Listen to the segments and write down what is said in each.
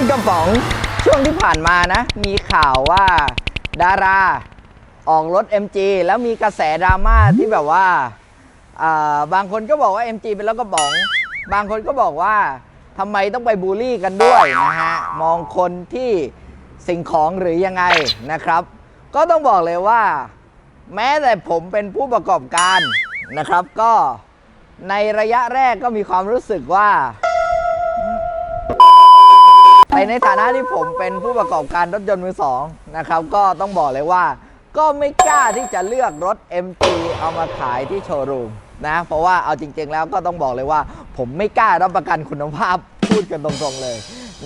นกระป๋องช่วงที่ผ่านมานะ มีข่าวว่าดาราออกรถ MG แล้วมีกระแสดราม่าที่แบบว่าบางคนก็บอกว่า MG เป็นรถกระป๋อง บางคนก็บอกว่าทำไมต้องไปบูลลี่กันด้วยนะฮะมองคนที่สิ่งของหรือยังไงนะครับ ก็ต้องบอกเลยว่า แม้แต่ผมเป็นผู้ประกอบการนะครับ ก็ในระยะแรกก็มีความรู้สึกว่า ไปในฐานะที่ผมเป็นผู้ประกอบการรถยนต์มือสองนะครับ ก็ต้องบอกเลยว่า ก็ไม่กล้าที่จะเลือกรถ MG เอามาขายที่โชว์รูมนะเพราะว่าเอาจริง ๆ แล้วก็ต้องบอกเลยว่า ผมไม่กล้ารับประกันคุณภาพพูดกันตรงๆเลย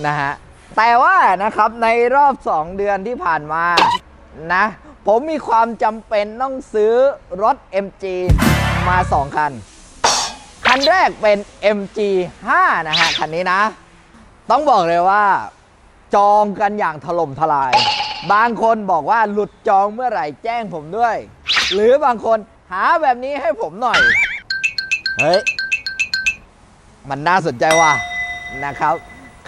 นะฮะแต่ว่านะครับในรอบ 2 เดือนที่ผ่านมานะ ผมมีความจำเป็นต้องซื้อรถ MG มา 2 คัน คันแรกเป็น MG 5 นะฮะ คันนี้นะ ต้องบอกเลยว่า จองกันอย่างถล่มทลาย บางคนบอกว่าหลุดจองเมื่อไหร่แจ้งผมด้วย หรือบางคนหาแบบนี้ให้ผมหน่อย เฮ้ย มันน่าสนใจว่ะนะครับ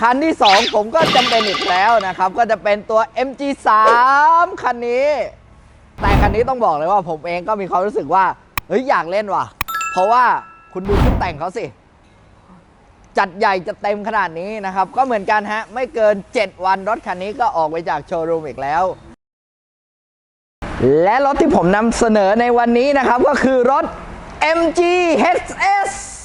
คันที่ 2 ผมก็จำเป็นอีกแล้วนะครับ ก็จะเป็นตัว MG3 คันนี้ แต่คันนี้ต้องบอกเลยว่าผมเองก็มีความรู้สึกว่า เฮ้ย อยากเล่นว่ะ เพราะว่าคุณดูชุดแต่งเขาสิ จัดใหญ่จะเต็มขนาดนี้นะครับ ก็เหมือนกันฮะ ไม่เกิน 7 วันรถคันนี้ก็ออกไปจากโชว์รูมอีกแล้ว และรถที่ผมนำเสนอในวันนี้นะครับก็คือรถ MG HS